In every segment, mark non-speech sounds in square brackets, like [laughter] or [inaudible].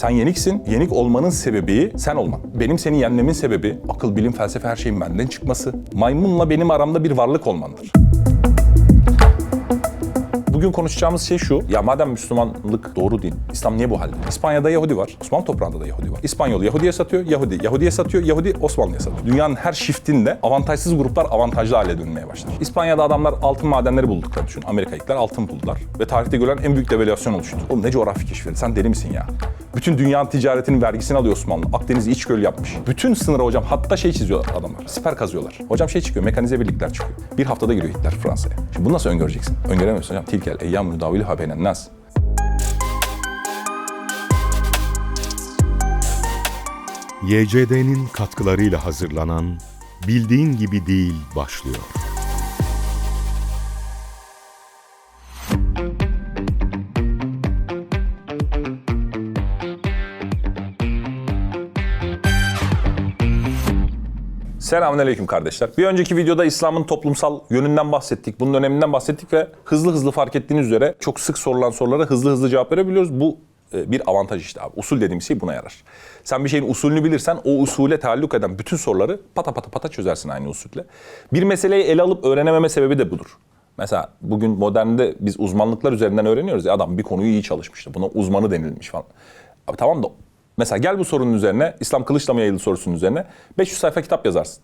Sen yeniksin. Yenik olmanın sebebi sen olman. Benim seni yenmemin sebebi akıl, bilim, felsefe her şeyin benden çıkması. Maymunla benim aramda bir varlık olmandır. Bugün konuşacağımız şey şu. Ya madem Müslümanlık doğru din, İslam niye bu halde? İspanya'da Yahudi var. Osmanlı toprağında da Yahudi var. İspanyol Yahudi'ye satıyor, Yahudi Yahudi'ye satıyor, Yahudi Osmanlı'ya satıyor. Dünyanın her shiftinde avantajsız gruplar avantajlı hale dönmeye başlar. İspanya'da adamlar altın madenleri bulduklarını düşün. Amerikalılar altın buldular. Ve tarihte görülen en büyük devalüasyon oluştu. Oğlum ne coğrafi keşfleri? Sen deli misin ya? Bütün dünyanın ticaretinin vergisini alıyor Osmanlı. Akdeniz'i iç göl yapmış. Bütün sınırı hocam hatta şey çiziyorlar adamlar. Siper kazıyorlar. Hocam şey çıkıyor, mekanize birlikler çıkıyor. Bir haftada giriyor Hitler Fransa'ya. Şimdi bunu nasıl öngöreceksin? Öngöremiyorsun hocam. Tilkel, eyyam müdavili habenen nas. YCD'nin katkılarıyla hazırlanan Bildiğin Gibi Değil başlıyor. Selamünaleyküm kardeşler. Bir önceki videoda İslam'ın toplumsal yönünden bahsettik, bunun öneminden bahsettik ve hızlı hızlı fark ettiğiniz üzere çok sık sorulan sorulara hızlı hızlı cevap verebiliyoruz. Bu e, bir avantaj işte abi. Usul dediğim şey buna yarar. Sen bir şeyin usulünü bilirsen o usule taalluk eden bütün soruları pata pata pata çözersin aynı usulle. Bir meseleyi ele alıp öğrenememe sebebi de budur. Mesela bugün modernde biz uzmanlıklar üzerinden öğreniyoruz ya adam bir konuyu iyi çalışmıştı. Buna uzmanı denilmiş falan. Abi tamam da mesela gel bu sorunun üzerine İslam kılıçla mı yayıldı sorusunun üzerine 500 sayfa kitap yazarsın.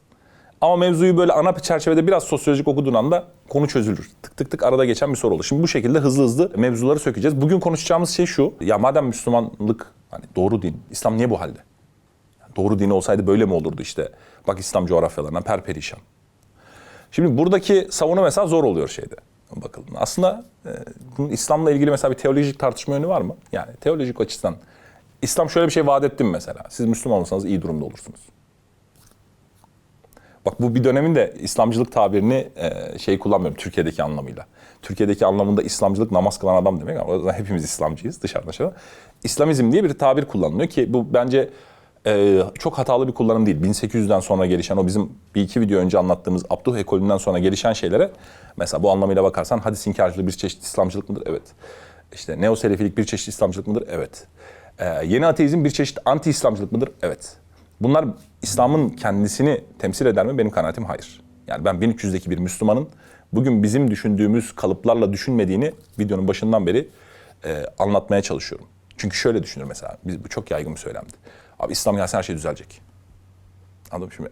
Ama mevzuyu böyle ana çerçevede biraz sosyolojik okuduğun anda konu çözülür. Tık tık tık arada geçen bir soru olur. Şimdi bu şekilde hızlı hızlı mevzuları sökeceğiz. Bugün konuşacağımız şey şu. Ya madem Müslümanlık hani doğru din, İslam niye bu halde? Doğru din olsaydı böyle mi olurdu işte? Bak İslam coğrafyalarına perperişan. Şimdi buradaki savunu mesela zor oluyor şeyde. Bakalım. Aslında e, bunun İslam'la ilgili mesela bir teolojik tartışma yönü var mı? Yani teolojik açıdan İslam şöyle bir şey vaat etti mi mesela? Siz Müslüman olsanız iyi durumda olursunuz. Bak bu bir dönemin de İslamcılık tabirini e, şey kullanmıyorum Türkiye'deki anlamıyla. Türkiye'deki anlamında İslamcılık namaz kılan adam demek ama zaman hepimiz İslamcıyız dışarıdan aşağı. İslamizm diye bir tabir kullanılıyor ki bu bence e, çok hatalı bir kullanım değil. 1800'den sonra gelişen o bizim bir iki video önce anlattığımız Abduh ekolünden sonra gelişen şeylere mesela bu anlamıyla bakarsan hadis inkarcılığı bir çeşit İslamcılık mıdır? Evet. İşte neoselefilik bir çeşit İslamcılık mıdır? Evet. E, yeni ateizm bir çeşit anti İslamcılık mıdır? Evet. Bunlar İslam'ın kendisini temsil eder mi? Benim kanaatim hayır. Yani ben 1300'deki bir Müslümanın bugün bizim düşündüğümüz kalıplarla düşünmediğini videonun başından beri e, anlatmaya çalışıyorum. Çünkü şöyle düşünür mesela, biz, bu çok yaygın bir söylemdi. Abi İslam gelse her şey düzelecek. Anladın mı şimdi?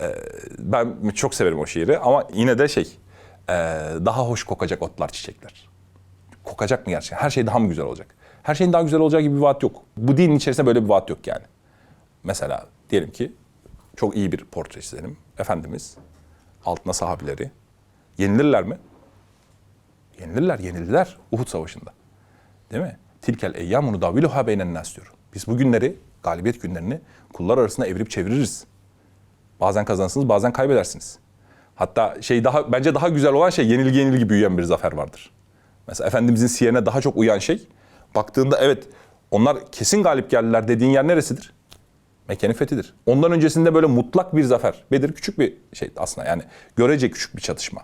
E, ben çok severim o şiiri ama yine de şey, e, daha hoş kokacak otlar, çiçekler. Kokacak mı gerçekten? Her şey daha mı güzel olacak? Her şeyin daha güzel olacağı gibi bir vaat yok. Bu dinin içerisinde böyle bir vaat yok yani. Mesela diyelim ki çok iyi bir portre çizelim. Efendimiz altına sahabileri yenilirler mi? Yenilirler, yenildiler Uhud Savaşı'nda. Değil mi? Tilkel eyyamunu daviluha beynen nas diyor. Biz bu günleri, galibiyet günlerini kullar arasında evirip çeviririz. Bazen kazanırsınız, bazen kaybedersiniz. Hatta şey daha bence daha güzel olan şey yenilgi yenilgi büyüyen bir zafer vardır. Mesela Efendimizin siyerine daha çok uyan şey baktığında evet onlar kesin galip geldiler dediğin yer neresidir? Mekke'nin fethidir. Ondan öncesinde böyle mutlak bir zafer. Bedir küçük bir şey aslında yani görece küçük bir çatışma.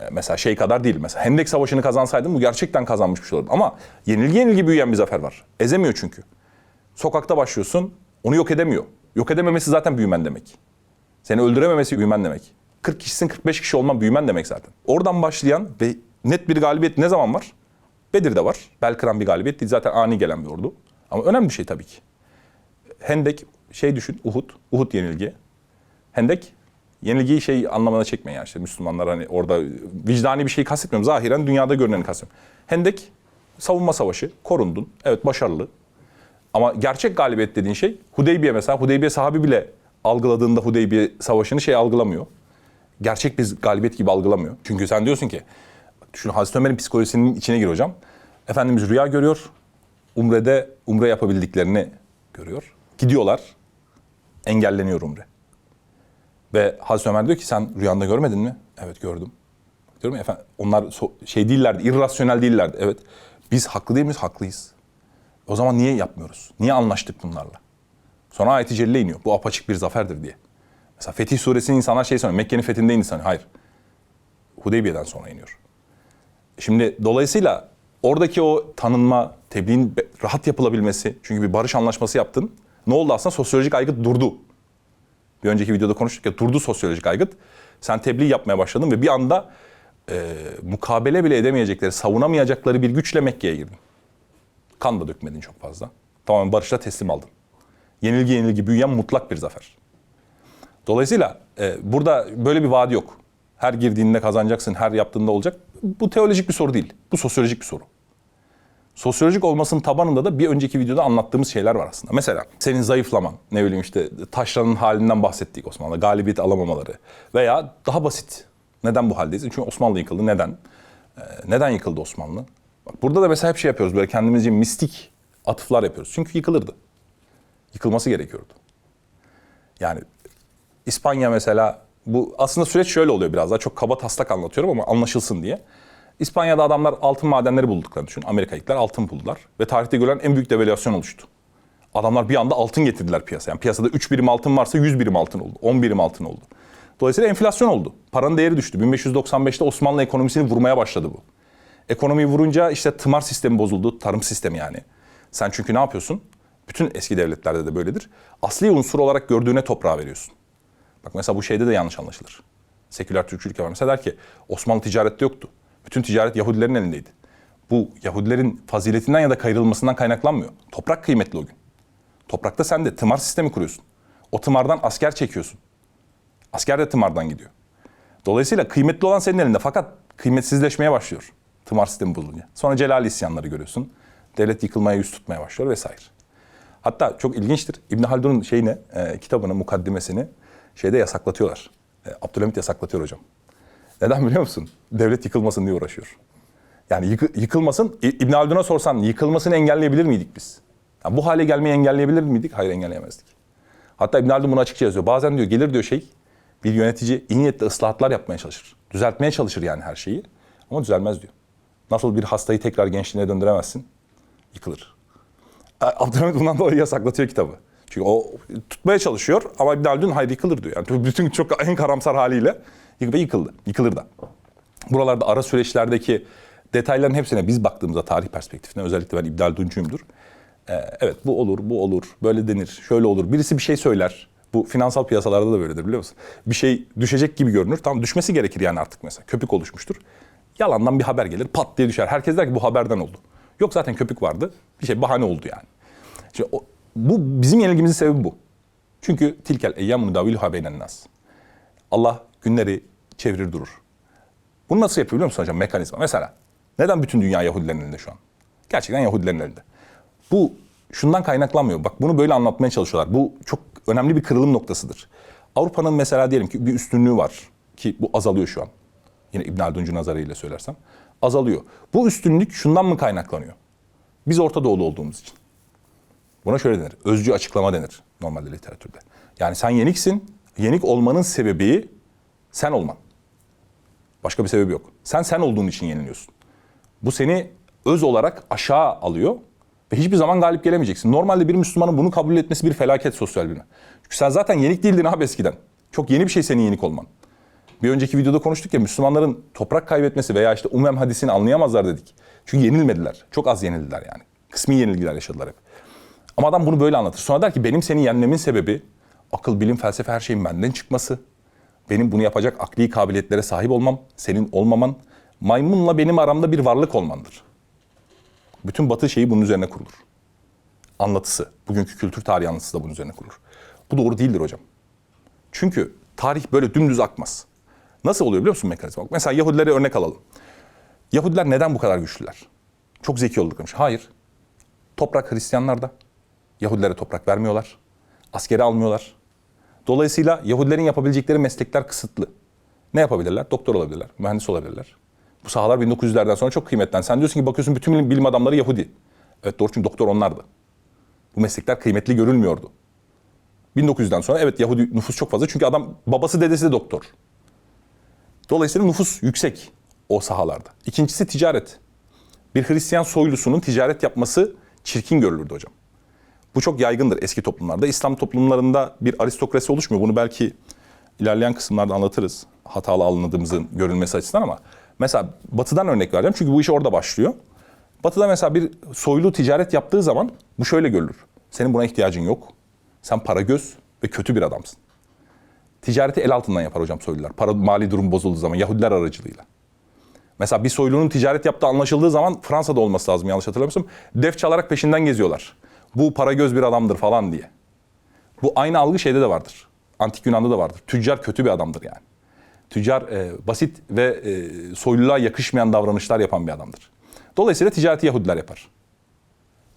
Ee, mesela şey kadar değil. Mesela Hendek Savaşı'nı kazansaydın bu gerçekten kazanmış bir şey olurdu. Ama yenilgi yenilgi büyüyen bir zafer var. Ezemiyor çünkü. Sokakta başlıyorsun onu yok edemiyor. Yok edememesi zaten büyümen demek. Seni öldürememesi büyümen demek. 40 kişisin 45 kişi olman büyümen demek zaten. Oradan başlayan ve net bir galibiyet ne zaman var? Bedir'de var. Bel bir galibiyet değil. Zaten ani gelen bir ordu. Ama önemli bir şey tabii ki. Hendek şey düşün Uhud. Uhud yenilgi. Hendek yenilgiyi şey anlamına çekmeyin yani işte Müslümanlar hani orada vicdani bir şey kastetmiyorum. Zahiren dünyada görüneni kastetmiyorum. Hendek savunma savaşı. Korundun. Evet başarılı. Ama gerçek galibiyet dediğin şey Hudeybiye mesela. Hudeybiye sahabi bile algıladığında Hudeybiye savaşını şey algılamıyor. Gerçek bir galibiyet gibi algılamıyor. Çünkü sen diyorsun ki düşün Hazreti Ömer'in psikolojisinin içine gir hocam. Efendimiz rüya görüyor. Umre'de umre yapabildiklerini görüyor. Gidiyorlar. Engelleniyor umre. Ve Hazreti Ömer diyor ki sen rüyanda görmedin mi? Evet gördüm. Diyorum efendim onlar so- şey değillerdi, irrasyonel değillerdi. Evet. Biz haklı değil miyiz? Haklıyız. O zaman niye yapmıyoruz? Niye anlaştık bunlarla? Sonra ayet-i celle iniyor. Bu apaçık bir zaferdir diye. Mesela Fetih suresinin insanlar şey sanıyor. Mekke'nin fethinde indi. Hayır. Hudeybiye'den sonra iniyor. Şimdi dolayısıyla oradaki o tanınma, Tebliğin rahat yapılabilmesi. Çünkü bir barış anlaşması yaptın. Ne oldu aslında? Sosyolojik aygıt durdu. Bir önceki videoda konuştuk ya durdu sosyolojik aygıt. Sen tebliğ yapmaya başladın ve bir anda e, mukabele bile edemeyecekleri, savunamayacakları bir güçle Mekke'ye girdin. Kan da dökmedin çok fazla. Tamamen barışla teslim aldın. Yenilgi yenilgi büyüyen mutlak bir zafer. Dolayısıyla e, burada böyle bir vaadi yok. Her girdiğinde kazanacaksın, her yaptığında olacak. Bu teolojik bir soru değil. Bu sosyolojik bir soru. Sosyolojik olmasının tabanında da bir önceki videoda anlattığımız şeyler var aslında. Mesela senin zayıflaman, ne bileyim işte taşranın halinden bahsettik Osmanlı, galibiyet alamamaları veya daha basit. Neden bu haldeyiz? Çünkü Osmanlı yıkıldı. Neden? Ee, neden yıkıldı Osmanlı? Bak burada da mesela hep şey yapıyoruz böyle kendimizce mistik atıflar yapıyoruz. Çünkü yıkılırdı. Yıkılması gerekiyordu. Yani İspanya mesela bu aslında süreç şöyle oluyor biraz daha çok kaba taslak anlatıyorum ama anlaşılsın diye. İspanya'da adamlar altın madenleri bulduklarını düşün. Amerikalılar altın buldular ve tarihte görülen en büyük devalüasyon oluştu. Adamlar bir anda altın getirdiler piyasaya. Yani piyasada 3 birim altın varsa 100 birim altın oldu. 10 birim altın oldu. Dolayısıyla enflasyon oldu. Paranın değeri düştü. 1595'te Osmanlı ekonomisini vurmaya başladı bu. Ekonomiyi vurunca işte tımar sistemi bozuldu. Tarım sistemi yani. Sen çünkü ne yapıyorsun? Bütün eski devletlerde de böyledir. Asli unsur olarak gördüğüne toprağa veriyorsun. Bak mesela bu şeyde de yanlış anlaşılır. Seküler Türkçülük var. Mesela der ki Osmanlı ticarette yoktu. Bütün ticaret Yahudilerin elindeydi. Bu Yahudilerin faziletinden ya da kayırılmasından kaynaklanmıyor. Toprak kıymetli o gün. Toprakta sen de tımar sistemi kuruyorsun. O tımardan asker çekiyorsun. Asker de tımardan gidiyor. Dolayısıyla kıymetli olan senin elinde fakat kıymetsizleşmeye başlıyor. Tımar sistemi bozulunca. Sonra Celal isyanları görüyorsun. Devlet yıkılmaya yüz tutmaya başlıyor vesaire. Hatta çok ilginçtir. İbn Haldun'un şeyine, e, kitabını, mukaddimesini şeyde yasaklatıyorlar. E, Abdülhamit yasaklatıyor hocam. Neden biliyor musun? Devlet yıkılmasın diye uğraşıyor. Yani yıkı- yıkılmasın, İbn Haldun'a sorsan yıkılmasını engelleyebilir miydik biz? Ya bu hale gelmeyi engelleyebilir miydik? Hayır engelleyemezdik. Hatta İbn Haldun bunu açıkça yazıyor. Bazen diyor gelir diyor şey, bir yönetici iyi niyetle ıslahatlar yapmaya çalışır. Düzeltmeye çalışır yani her şeyi. Ama düzelmez diyor. Nasıl bir hastayı tekrar gençliğine döndüremezsin? Yıkılır. E, Abdülhamit bundan dolayı yasaklatıyor kitabı. Çünkü o tutmaya çalışıyor ama İbn Haldun hayır yıkılır diyor. Yani [laughs] bütün çok en karamsar haliyle ve yıkıldı. Yıkılır da. Buralarda ara süreçlerdeki detayların hepsine biz baktığımızda tarih perspektifinden özellikle ben İbn Halduncuyumdur. Ee, evet bu olur, bu olur, böyle denir, şöyle olur. Birisi bir şey söyler. Bu finansal piyasalarda da böyledir biliyor musun? Bir şey düşecek gibi görünür. Tam düşmesi gerekir yani artık mesela. Köpük oluşmuştur. Yalandan bir haber gelir pat diye düşer. Herkes der ki bu haberden oldu. Yok zaten köpük vardı. Bir şey bahane oldu yani. Şimdi o, bu bizim yenilgimizin sebebi bu. Çünkü tilkel eyyam nudaviluha beynen nas. Allah günleri çevirir durur. Bunu nasıl yapıyor biliyor musun hocam mekanizma? Mesela neden bütün dünya Yahudilerin elinde şu an? Gerçekten Yahudilerin elinde. Bu şundan kaynaklanmıyor. Bak bunu böyle anlatmaya çalışıyorlar. Bu çok önemli bir kırılım noktasıdır. Avrupa'nın mesela diyelim ki bir üstünlüğü var ki bu azalıyor şu an. Yine İbn Halduncu nazarıyla söylersem azalıyor. Bu üstünlük şundan mı kaynaklanıyor? Biz Orta Doğulu olduğumuz için. Buna şöyle denir. Özcü açıklama denir normalde literatürde. Yani sen yeniksin. Yenik olmanın sebebi sen olman. Başka bir sebebi yok. Sen sen olduğun için yeniliyorsun. Bu seni öz olarak aşağı alıyor ve hiçbir zaman galip gelemeyeceksin. Normalde bir Müslümanın bunu kabul etmesi bir felaket sosyal bilme. Çünkü sen zaten yenik değildin abi eskiden. Çok yeni bir şey senin yenik olman. Bir önceki videoda konuştuk ya Müslümanların toprak kaybetmesi veya işte umem hadisini anlayamazlar dedik. Çünkü yenilmediler. Çok az yenildiler yani. Kısmi yenilgiler yaşadılar hep. Ama adam bunu böyle anlatır. Sonra der ki benim seni yenmemin sebebi akıl, bilim, felsefe her şeyin benden çıkması. Benim bunu yapacak akli kabiliyetlere sahip olmam, senin olmaman, maymunla benim aramda bir varlık olmandır. Bütün batı şeyi bunun üzerine kurulur. Anlatısı, bugünkü kültür tarihi anlatısı da bunun üzerine kurulur. Bu doğru değildir hocam. Çünkü tarih böyle dümdüz akmaz. Nasıl oluyor biliyor musun mekanizma? Mesela Yahudileri örnek alalım. Yahudiler neden bu kadar güçlüler? Çok zeki olduklarmış. Hayır. Toprak Hristiyanlarda. Yahudilere toprak vermiyorlar. Askeri almıyorlar. Dolayısıyla Yahudilerin yapabilecekleri meslekler kısıtlı. Ne yapabilirler? Doktor olabilirler, mühendis olabilirler. Bu sahalar 1900'lerden sonra çok kıymetlen. Sen diyorsun ki bakıyorsun bütün bilim- adamları Yahudi. Evet doğru çünkü doktor onlardı. Bu meslekler kıymetli görülmüyordu. 1900'den sonra evet Yahudi nüfus çok fazla çünkü adam babası dedesi de doktor. Dolayısıyla nüfus yüksek o sahalarda. İkincisi ticaret. Bir Hristiyan soylusunun ticaret yapması çirkin görülürdü hocam. Bu çok yaygındır eski toplumlarda. İslam toplumlarında bir aristokrasi oluşmuyor. Bunu belki ilerleyen kısımlarda anlatırız. Hatalı anladığımızın görülmesi açısından ama mesela batıdan örnek vereceğim. Çünkü bu iş orada başlıyor. Batı'da mesela bir soylu ticaret yaptığı zaman bu şöyle görülür. Senin buna ihtiyacın yok. Sen para göz ve kötü bir adamsın. Ticareti el altından yapar hocam soylular. Para mali durum bozulduğu zaman Yahudiler aracılığıyla. Mesela bir soylunun ticaret yaptığı anlaşıldığı zaman Fransa'da olması lazım yanlış hatırlamıyorsam. Def çalarak peşinden geziyorlar. Bu para göz bir adamdır falan diye. Bu aynı algı şeyde de vardır. Antik Yunan'da da vardır. Tüccar kötü bir adamdır yani. Tüccar e, basit ve e, soyluluğa yakışmayan davranışlar yapan bir adamdır. Dolayısıyla ticareti Yahudiler yapar.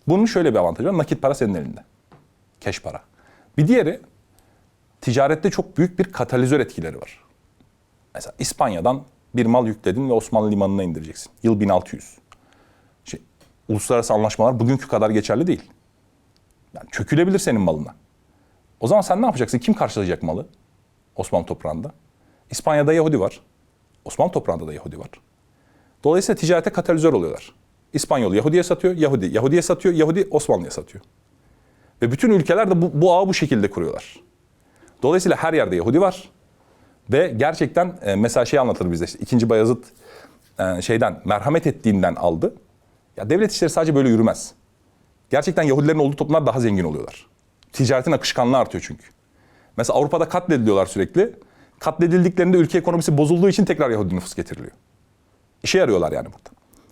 Bunun şöyle bir avantajı var. Nakit para senin elinde. Keş para. Bir diğeri ticarette çok büyük bir katalizör etkileri var. Mesela İspanya'dan bir mal yükledin ve Osmanlı limanına indireceksin. Yıl 1600. Şey, uluslararası anlaşmalar bugünkü kadar geçerli değil. Yani çökülebilir senin malına. O zaman sen ne yapacaksın? Kim karşılayacak malı? Osmanlı toprağında. İspanya'da Yahudi var. Osmanlı toprağında da Yahudi var. Dolayısıyla ticarete katalizör oluyorlar. İspanyol Yahudi'ye satıyor, Yahudi Yahudi'ye satıyor, Yahudi Osmanlı'ya satıyor. Ve bütün ülkeler de bu, bu ağı bu şekilde kuruyorlar. Dolayısıyla her yerde Yahudi var. Ve gerçekten e, mesela şey anlatır bize işte, 2. Bayezid e, şeyden merhamet ettiğinden aldı. Ya devlet işleri sadece böyle yürümez. Gerçekten Yahudilerin olduğu toplumlar daha zengin oluyorlar. Ticaretin akışkanlığı artıyor çünkü. Mesela Avrupa'da katlediliyorlar sürekli. Katledildiklerinde ülke ekonomisi bozulduğu için tekrar Yahudi nüfus getiriliyor. İşe yarıyorlar yani burada.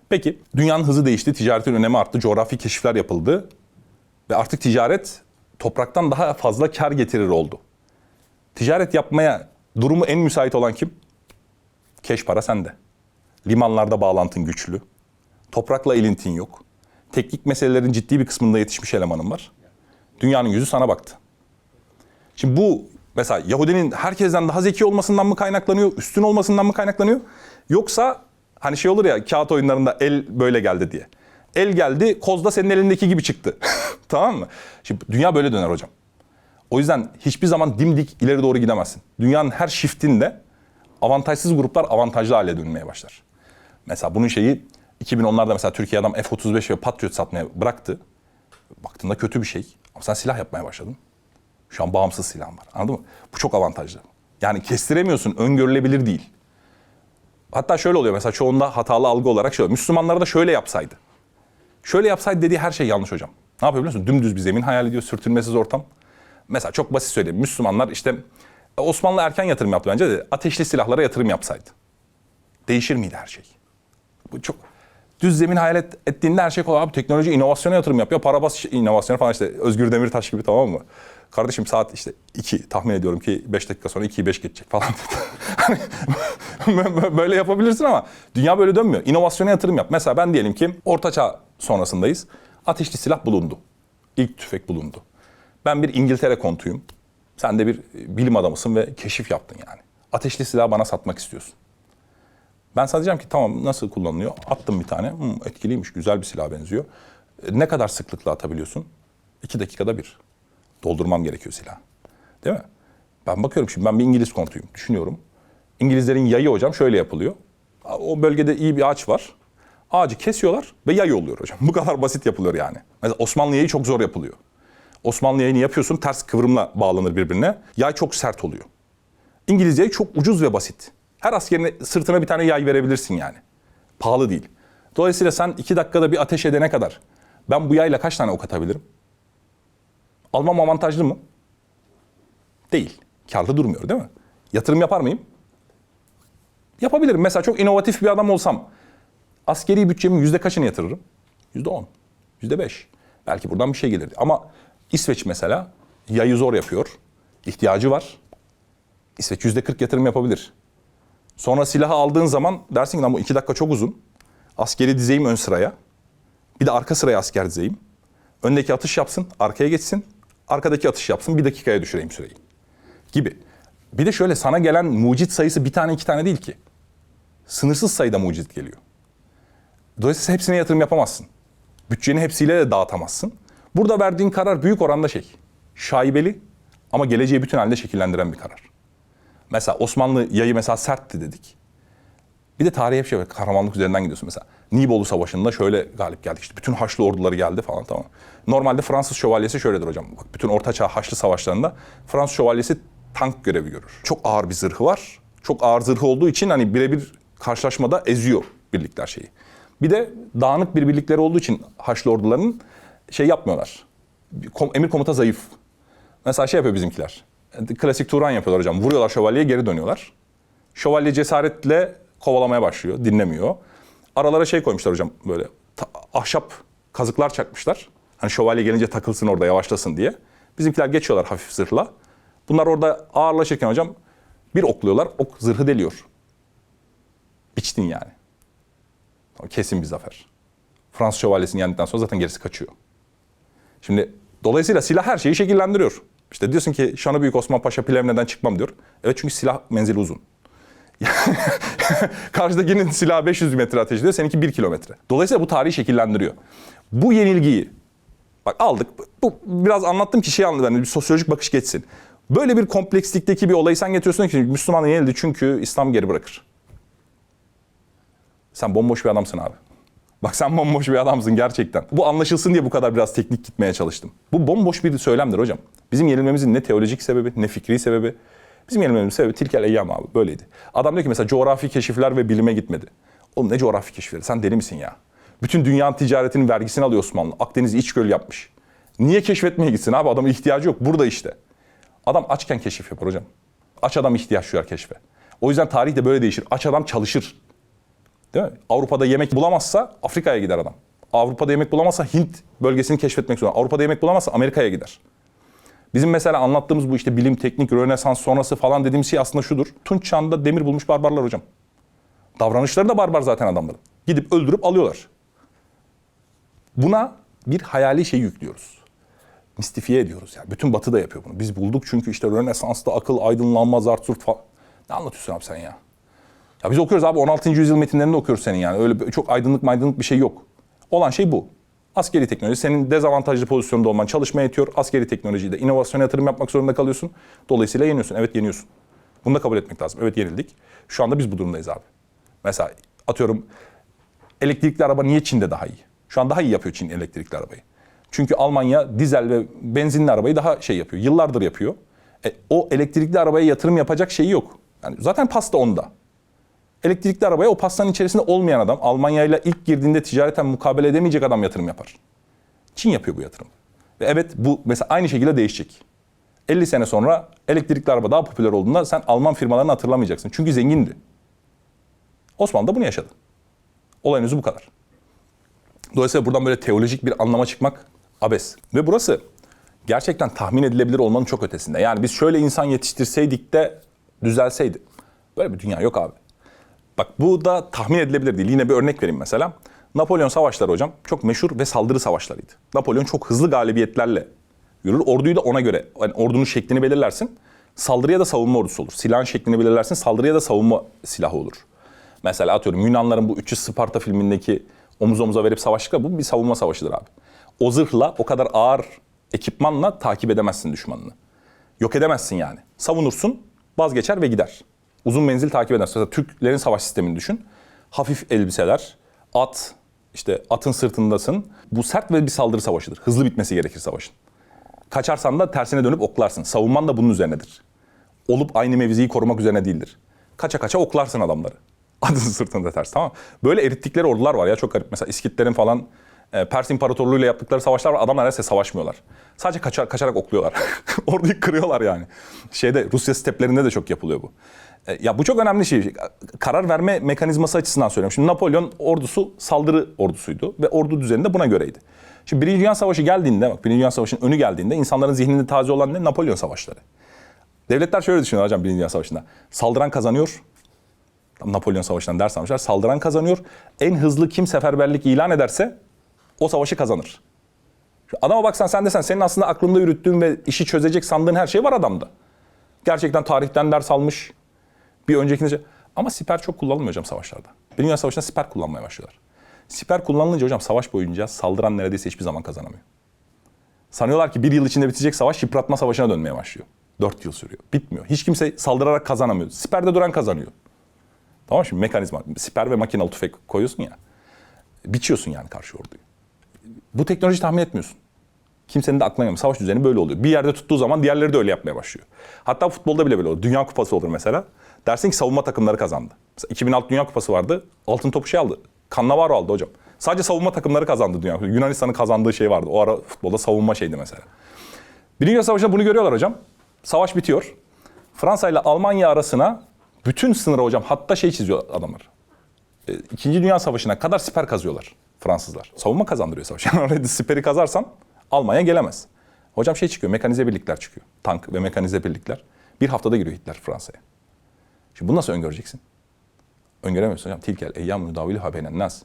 Peki dünyanın hızı değişti, ticaretin önemi arttı, coğrafi keşifler yapıldı. Ve artık ticaret topraktan daha fazla kar getirir oldu. Ticaret yapmaya durumu en müsait olan kim? Keş para sende. Limanlarda bağlantın güçlü. Toprakla ilintin yok. Teknik meselelerin ciddi bir kısmında yetişmiş elemanın var. Dünyanın yüzü sana baktı. Şimdi bu mesela Yahudinin herkesten daha zeki olmasından mı kaynaklanıyor, üstün olmasından mı kaynaklanıyor? Yoksa hani şey olur ya kağıt oyunlarında el böyle geldi diye. El geldi, koz da senin elindeki gibi çıktı. [laughs] tamam mı? Şimdi dünya böyle döner hocam. O yüzden hiçbir zaman dimdik ileri doğru gidemezsin. Dünyanın her shiftinde avantajsız gruplar avantajlı hale dönmeye başlar. Mesela bunun şeyi 2010'larda mesela Türkiye adam F-35 ve Patriot satmaya bıraktı. Baktığında kötü bir şey. Ama sen silah yapmaya başladın. Şu an bağımsız silahın var. Anladın mı? Bu çok avantajlı. Yani kestiremiyorsun, öngörülebilir değil. Hatta şöyle oluyor mesela çoğunda hatalı algı olarak şöyle. Müslümanlara da şöyle yapsaydı. Şöyle yapsaydı dediği her şey yanlış hocam. Ne yapıyor biliyor musun? Dümdüz bir zemin hayal ediyor, sürtünmesiz ortam. Mesela çok basit söyleyeyim. Müslümanlar işte Osmanlı erken yatırım yaptı bence de ateşli silahlara yatırım yapsaydı. Değişir miydi her şey? Bu çok düz zemin hayal et, ettiğinde her şey kolay. Abi teknoloji inovasyona yatırım yapıyor. Para bas inovasyonu falan işte Özgür Demirtaş gibi tamam mı? Kardeşim saat işte 2 tahmin ediyorum ki 5 dakika sonra 2'yi 5 geçecek falan. [laughs] Hani böyle yapabilirsin ama dünya böyle dönmüyor. İnovasyona yatırım yap. Mesela ben diyelim ki ortaçağ sonrasındayız. Ateşli silah bulundu. İlk tüfek bulundu. Ben bir İngiltere kontuyum. Sen de bir bilim adamısın ve keşif yaptın yani. Ateşli silah bana satmak istiyorsun. Ben sana diyeceğim ki tamam nasıl kullanılıyor? Attım bir tane. Hmm, etkiliymiş, güzel bir silah benziyor. E, Ne kadar sıklıkla atabiliyorsun? İki dakikada bir. Doldurmam gerekiyor silah. Değil mi? Ben bakıyorum şimdi ben bir İngiliz kontuyum. Düşünüyorum. İngilizlerin yayı hocam şöyle yapılıyor. O bölgede iyi bir ağaç var. Ağacı kesiyorlar ve yay oluyor hocam. Bu kadar basit yapılıyor yani. Mesela Osmanlı yayı çok zor yapılıyor. Osmanlı yayını yapıyorsun ters kıvrımla bağlanır birbirine. Yay çok sert oluyor. İngiliz yayı çok ucuz ve basit. Her askerin sırtına bir tane yay verebilirsin yani. Pahalı değil. Dolayısıyla sen iki dakikada bir ateş edene kadar ben bu yayla kaç tane ok atabilirim? Almam avantajlı mı? Değil. Karlı durmuyor değil mi? Yatırım yapar mıyım? Yapabilirim. Mesela çok inovatif bir adam olsam askeri bütçemin yüzde kaçını yatırırım? Yüzde on, yüzde beş. Belki buradan bir şey gelir. Ama İsveç mesela yayı zor yapıyor. İhtiyacı var. İsveç yüzde kırk yatırım yapabilir. Sonra silahı aldığın zaman dersin ki lan bu iki dakika çok uzun. Askeri dizeyim ön sıraya. Bir de arka sıraya asker dizeyim. Öndeki atış yapsın, arkaya geçsin. Arkadaki atış yapsın, bir dakikaya düşüreyim süreyi. Gibi. Bir de şöyle sana gelen mucit sayısı bir tane iki tane değil ki. Sınırsız sayıda mucit geliyor. Dolayısıyla hepsine yatırım yapamazsın. Bütçeni hepsiyle de dağıtamazsın. Burada verdiğin karar büyük oranda şey. Şaibeli ama geleceği bütün halde şekillendiren bir karar. Mesela Osmanlı yayı mesela sertti dedik. Bir de tarihe hep şey var. Kahramanlık üzerinden gidiyorsun mesela. Nibolu Savaşı'nda şöyle galip geldik. İşte bütün Haçlı orduları geldi falan tamam. Normalde Fransız şövalyesi şöyledir hocam. Bak bütün Ortaçağ Haçlı Savaşlarında Fransız şövalyesi tank görevi görür. Çok ağır bir zırhı var. Çok ağır zırhı olduğu için hani birebir karşılaşmada eziyor birlikler şeyi. Bir de dağınık bir birlikleri olduğu için Haçlı ordularının şey yapmıyorlar. Bir Emir komuta zayıf. Mesela şey yapıyor bizimkiler. Klasik Turan yapıyorlar hocam. Vuruyorlar şövalyeye geri dönüyorlar. Şövalye cesaretle kovalamaya başlıyor. Dinlemiyor. Aralara şey koymuşlar hocam böyle ahşap kazıklar çakmışlar. Hani şövalye gelince takılsın orada yavaşlasın diye. Bizimkiler geçiyorlar hafif zırhla. Bunlar orada ağırlaşırken hocam bir okluyorlar. Ok zırhı deliyor. Biçtin yani. Kesin bir zafer. Fransız şövalyesini yendikten sonra zaten gerisi kaçıyor. Şimdi dolayısıyla silah her şeyi şekillendiriyor. İşte diyorsun ki Şanı Büyük Osman Paşa Plevne'den çıkmam diyor. Evet çünkü silah menzili uzun. [laughs] Karşıdakinin silahı 500 metre ateş ediyor, seninki 1 kilometre. Dolayısıyla bu tarihi şekillendiriyor. Bu yenilgiyi bak aldık. Bu biraz anlattım ki şey anladım. Bir sosyolojik bakış geçsin. Böyle bir komplekslikteki bir olayı sen getiriyorsun ki Müslüman yenildi çünkü İslam geri bırakır. Sen bomboş bir adamsın abi. Bak sen bomboş bir adamsın gerçekten. Bu anlaşılsın diye bu kadar biraz teknik gitmeye çalıştım. Bu bomboş bir söylemdir hocam. Bizim yenilmemizin ne teolojik sebebi ne fikri sebebi. Bizim yenilmemizin sebebi Tilkel Eyyam abi böyleydi. Adam diyor ki mesela coğrafi keşifler ve bilime gitmedi. Oğlum ne coğrafi keşifleri sen deli misin ya? Bütün dünyanın ticaretinin vergisini alıyor Osmanlı. Akdeniz'i iç göl yapmış. Niye keşfetmeye gitsin abi? Adamın ihtiyacı yok. Burada işte. Adam açken keşif yapar hocam. Aç adam ihtiyaç duyar keşfe. O yüzden tarih de böyle değişir. Aç adam çalışır. Değil mi? Avrupa'da yemek bulamazsa Afrika'ya gider adam. Avrupa'da yemek bulamazsa Hint bölgesini keşfetmek zorunda. Avrupa'da yemek bulamazsa Amerika'ya gider. Bizim mesela anlattığımız bu işte bilim, teknik, rönesans sonrası falan dediğimiz şey aslında şudur. Tunç çağında demir bulmuş barbarlar hocam. Davranışları da barbar zaten adamların. Gidip öldürüp alıyorlar. Buna bir hayali şey yüklüyoruz. Mistifiye ediyoruz yani. Bütün batı da yapıyor bunu. Biz bulduk çünkü işte Rönesans'ta akıl, aydınlanma, zartürt falan. Ne anlatıyorsun abi sen ya? Ya biz okuyoruz abi 16. yüzyıl metinlerinde okuyoruz senin yani. Öyle çok aydınlık maydınlık bir şey yok. Olan şey bu. Askeri teknoloji senin dezavantajlı pozisyonda olman çalışmaya yetiyor. Askeri teknolojide inovasyona yatırım yapmak zorunda kalıyorsun. Dolayısıyla yeniyorsun. Evet yeniyorsun. Bunu da kabul etmek lazım. Evet yenildik. Şu anda biz bu durumdayız abi. Mesela atıyorum elektrikli araba niye Çin'de daha iyi? Şu an daha iyi yapıyor Çin elektrikli arabayı. Çünkü Almanya dizel ve benzinli arabayı daha şey yapıyor. Yıllardır yapıyor. E, o elektrikli arabaya yatırım yapacak şeyi yok. Yani zaten pasta onda. Elektrikli arabaya o pastanın içerisinde olmayan adam Almanya ile ilk girdiğinde ticareten mukabele edemeyecek adam yatırım yapar. Çin yapıyor bu yatırım. Ve evet bu mesela aynı şekilde değişecek. 50 sene sonra elektrikli araba daha popüler olduğunda sen Alman firmalarını hatırlamayacaksın. Çünkü zengindi. Osmanlı da bunu yaşadı. Olayın özü bu kadar. Dolayısıyla buradan böyle teolojik bir anlama çıkmak abes. Ve burası gerçekten tahmin edilebilir olmanın çok ötesinde. Yani biz şöyle insan yetiştirseydik de düzelseydi. Böyle bir dünya yok abi. Bak bu da tahmin edilebilir değil. Yine bir örnek vereyim mesela. Napolyon savaşları hocam çok meşhur ve saldırı savaşlarıydı. Napolyon çok hızlı galibiyetlerle yürür. Orduyu da ona göre, yani ordunun şeklini belirlersin. Saldırıya da savunma ordusu olur. Silahın şeklini belirlersin. Saldırıya da savunma silahı olur. Mesela atıyorum Yunanların bu 300 Sparta filmindeki omuz omuza verip savaştıkları bu bir savunma savaşıdır abi. O zırhla o kadar ağır ekipmanla takip edemezsin düşmanını. Yok edemezsin yani. Savunursun, vazgeçer ve gider. Uzun menzil takip edersin. Mesela Türklerin savaş sistemini düşün. Hafif elbiseler, at, işte atın sırtındasın. Bu sert ve bir saldırı savaşıdır. Hızlı bitmesi gerekir savaşın. Kaçarsan da tersine dönüp oklarsın. Savunman da bunun üzerinedir. Olup aynı mevziyi korumak üzerine değildir. Kaça kaça oklarsın adamları. [laughs] Adın sırtında ters tamam? Böyle erittikleri ordular var ya çok garip. Mesela İskitlerin falan e, Pers İmparatorluğu ile yaptıkları savaşlar var. Adamlar neredeyse savaşmıyorlar. Sadece kaçar, kaçarak okluyorlar. [laughs] Orduyu kırıyorlar yani. Şeyde Rusya steplerinde de çok yapılıyor bu. E, Ya bu çok önemli şey. Karar verme mekanizması açısından söylüyorum. Şimdi Napolyon ordusu saldırı ordusuydu ve ordu düzeni de buna göreydi. Şimdi Birinci Dünya Savaşı geldiğinde, bak Birinci Dünya Savaşı'nın önü geldiğinde insanların zihninde taze olan ne? Napolyon savaşları. Devletler şöyle düşünüyor hocam Birinci Dünya Savaşı'nda. Saldıran kazanıyor. Tam Napolyon Savaşı'ndan ders almışlar. Saldıran kazanıyor. En hızlı kim seferberlik ilan ederse o savaşı kazanır. Şu adama baksan sen desen senin aslında aklında yürüttüğün ve işi çözecek sandığın her şey var adamda. Gerçekten tarihten ders almış. Bir öncekinde ama siper çok kullanılmıyor hocam savaşlarda. Birinci Dünya Savaşı'nda siper kullanmaya başlıyorlar. Siper kullanılınca hocam savaş boyunca saldıran neredeyse hiçbir zaman kazanamıyor. Sanıyorlar ki bir yıl içinde bitecek savaş yıpratma savaşına dönmeye başlıyor. Dört yıl sürüyor. Bitmiyor. Hiç kimse saldırarak kazanamıyor. Siperde duran kazanıyor. Tamam mı? şimdi mekanizma. Siper ve makinalı tüfek koyuyorsun ya. Biçiyorsun yani karşı orduyu. Bu teknoloji tahmin etmiyorsun. Kimsenin de aklına gelmiyor. Savaş düzeni böyle oluyor. Bir yerde tuttuğu zaman diğerleri de öyle yapmaya başlıyor. Hatta futbolda bile böyle olur. Dünya Kupası olur mesela. Dersin ki savunma takımları kazandı. Mesela 2006 Dünya Kupası vardı. Altın topu şey aldı. Cannavaro aldı hocam. Sadece savunma takımları kazandı dünya. Yunanistan'ın kazandığı şey vardı. O ara futbolda savunma şeydi mesela. Birinci Dünya Savaşı'nda bunu görüyorlar hocam. Savaş bitiyor. Fransa ile Almanya arasına bütün sınırı hocam hatta şey çiziyor adamlar. E, İkinci Dünya Savaşı'na kadar siper kazıyorlar Fransızlar. Savunma kazandırıyor savaş. [laughs] Yani oraya siperi kazarsan Almanya gelemez. Hocam şey çıkıyor, mekanize birlikler çıkıyor. Tank ve mekanize birlikler. Bir haftada giriyor Hitler Fransa'ya. Şimdi bunu nasıl öngöreceksin? Öngöremiyorsun hocam. Tilkel, eyyam müdavili habenen nas.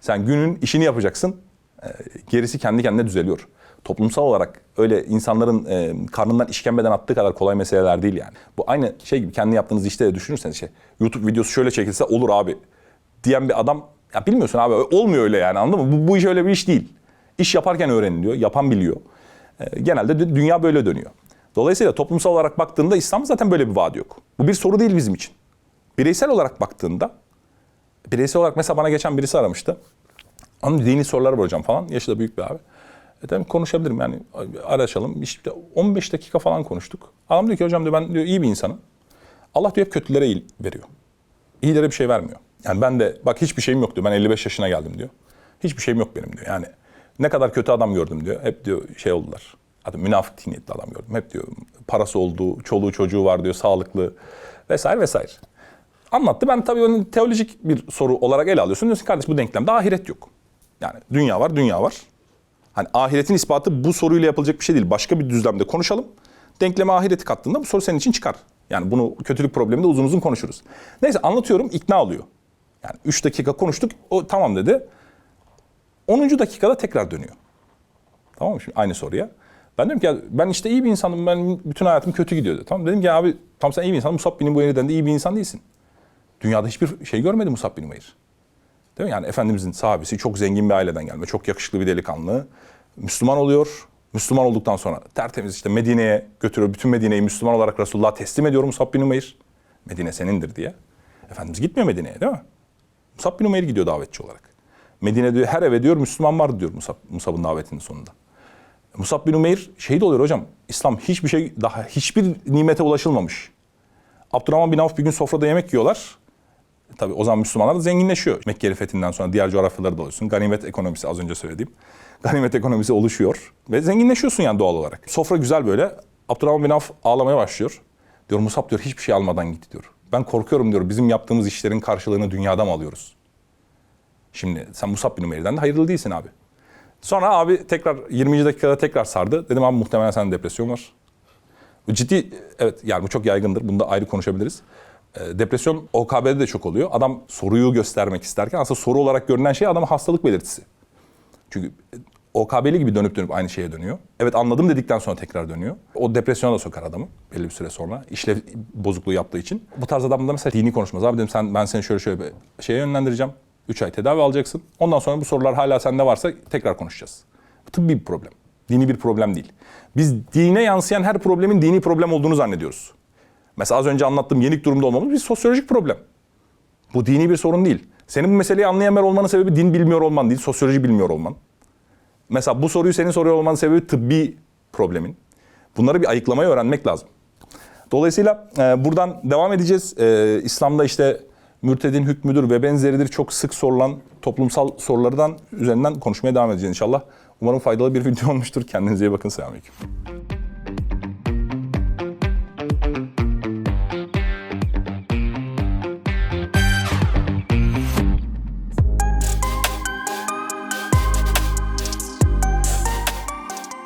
Sen günün işini yapacaksın. e, Gerisi kendi kendine düzeliyor. Toplumsal olarak öyle insanların e, karnından işkembeden attığı kadar kolay meseleler değil yani. Bu aynı şey gibi kendi yaptığınız işte de düşünürseniz şey. YouTube videosu şöyle çekilse olur abi diyen bir adam ya bilmiyorsun abi olmuyor öyle yani anladın mı? Bu, bu iş öyle bir iş değil. İş yaparken öğreniliyor, yapan biliyor. E, genelde dü- dünya böyle dönüyor. Dolayısıyla toplumsal olarak baktığında İslam zaten böyle bir vaadi yok. Bu bir soru değil bizim için. Bireysel olarak baktığında bireysel olarak mesela bana geçen birisi aramıştı. Onun dini soruları var hocam falan. Yaşı da büyük bir abi. E dedim konuşabilirim yani araşalım. İşte 15 dakika falan konuştuk. Adam diyor ki hocam diyor ben diyor iyi bir insanım. Allah diyor hep kötülere iyi veriyor. İyilere bir şey vermiyor. Yani ben de bak hiçbir şeyim yok diyor. Ben 55 yaşına geldim diyor. Hiçbir şeyim yok benim diyor. Yani ne kadar kötü adam gördüm diyor. Hep diyor şey oldular. Hatta münafık niyetli adam gördüm. Hep diyor parası olduğu, çoluğu çocuğu var diyor, sağlıklı vesaire vesaire. Anlattı. Ben tabii onu teolojik bir soru olarak ele alıyorsun. Diyorsun kardeş bu denklemde ahiret yok. Yani dünya var, dünya var. Hani ahiretin ispatı bu soruyla yapılacak bir şey değil. Başka bir düzlemde konuşalım. Denkleme ahireti kattığında bu soru senin için çıkar. Yani bunu kötülük probleminde uzun uzun konuşuruz. Neyse anlatıyorum ikna oluyor. Yani 3 dakika konuştuk. O tamam dedi. 10. dakikada tekrar dönüyor. Tamam mı? Şimdi aynı soruya. Ben dedim ki ya ben işte iyi bir insanım. Ben bütün hayatım kötü gidiyor dedi. Tamam dedim ki abi tam sen iyi bir insan. Musab bin Umeyr'den de iyi bir insan değilsin. Dünyada hiçbir şey görmedi Musab bin Umeyr. Değil mi? Yani Efendimizin sahabesi çok zengin bir aileden gelme. Çok yakışıklı bir delikanlı. Müslüman oluyor. Müslüman olduktan sonra tertemiz işte Medine'ye götürüyor. Bütün Medine'yi Müslüman olarak Resulullah'a teslim ediyor Musab bin Umeyr. Medine senindir diye. Efendimiz gitmiyor Medine'ye değil mi? Musab bin Umeyr gidiyor davetçi olarak. Medine diyor her eve diyor Müslüman var diyor Musab, Musab'ın davetinin sonunda. Musab bin Umeyr şehit oluyor hocam. İslam hiçbir şey daha hiçbir nimete ulaşılmamış. Abdurrahman bin Avf bir gün sofrada yemek yiyorlar. Tabii o zaman Müslümanlar da zenginleşiyor. Mekke fethinden sonra diğer coğrafyaları da alıyorsun. Ganimet ekonomisi az önce söylediğim. [laughs] Ganimet ekonomisi oluşuyor ve zenginleşiyorsun yani doğal olarak. Sofra güzel böyle. Abdurrahman bin Avf ağlamaya başlıyor. Diyor Musab diyor hiçbir şey almadan gitti diyor. Ben korkuyorum diyor bizim yaptığımız işlerin karşılığını dünyada mı alıyoruz? Şimdi sen Musab bin Umeyr'den de hayırlı değilsin abi. Sonra abi tekrar 20. dakikada tekrar sardı. Dedim abi muhtemelen sende depresyon var. Bu ciddi, evet yani bu çok yaygındır. Bunu da ayrı konuşabiliriz. Ee, depresyon OKB'de de çok oluyor. Adam soruyu göstermek isterken aslında soru olarak görünen şey adamın hastalık belirtisi. Çünkü e, OKB'li gibi dönüp dönüp aynı şeye dönüyor. Evet anladım dedikten sonra tekrar dönüyor. O depresyona da sokar adamı belli bir süre sonra. İşlev bozukluğu yaptığı için. Bu tarz adamda mesela dini konuşmaz. Abi dedim sen, ben seni şöyle şöyle bir şeye yönlendireceğim. 3 ay tedavi alacaksın. Ondan sonra bu sorular hala sende varsa tekrar konuşacağız. Bu tıbbi bir problem. Dini bir problem değil. Biz dine yansıyan her problemin dini problem olduğunu zannediyoruz. Mesela az önce anlattığım yenik durumda olmamız bir sosyolojik problem. Bu dini bir sorun değil. Senin bu meseleyi anlayamıyor olmanın sebebi din bilmiyor olman değil, sosyoloji bilmiyor olman. Mesela bu soruyu senin soruyor olmanın sebebi tıbbi problemin. Bunları bir ayıklamayı öğrenmek lazım. Dolayısıyla e, buradan devam edeceğiz. E, İslam'da işte mürtedin hükmüdür ve benzeridir çok sık sorulan toplumsal sorulardan üzerinden konuşmaya devam edeceğiz inşallah. Umarım faydalı bir [laughs] video olmuştur. Kendinize iyi bakın. Selamünaleyküm.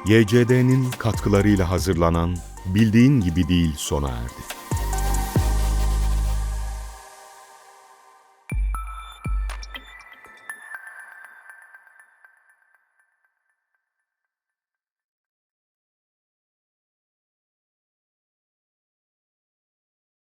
YCD'nin katkılarıyla hazırlanan Bildiğin Gibi Değil sona erdi.